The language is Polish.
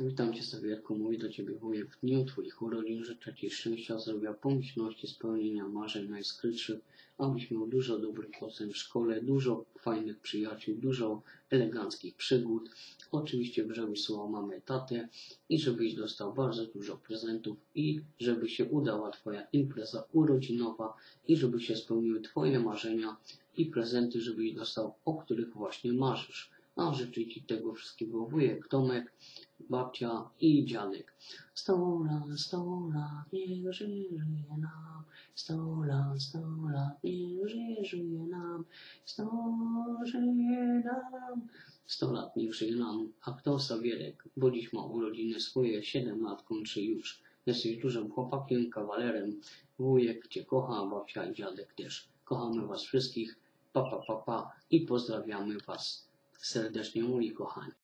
Witam Cię, Sawierku. Mówi do Ciebie wujek w dniu Twoich urodzin. Życzę Ci szczęścia, zdrowia, pomyślności, spełnienia marzeń najskrytszych, abyś miał dużo dobrych ocen w szkole, dużo fajnych przyjaciół, dużo eleganckich przygód. Oczywiście w słuchał mamy tatę i żebyś dostał bardzo dużo prezentów i żeby się udała Twoja impreza urodzinowa i żeby się spełniły Twoje marzenia i prezenty, żebyś dostał, o których właśnie marzysz. A Ci tego wszystkiego wujek Tomek, babcia i dziadek. Sto lat, sto lat, niech żyje, nam. Sto lat, sto lat, niech żyje, żyje nam. Sto żyje nam. Sto lat niech żyje nam. A kto Sawierek? Bo dziś ma urodziny swoje, siedem lat kończy już. Jesteś dużym chłopakiem, kawalerem. Wujek Cię kocha, babcia i dziadek też. Kochamy Was wszystkich. Pa, pa, pa, pa. I pozdrawiamy Was serdecznie ulichł hand.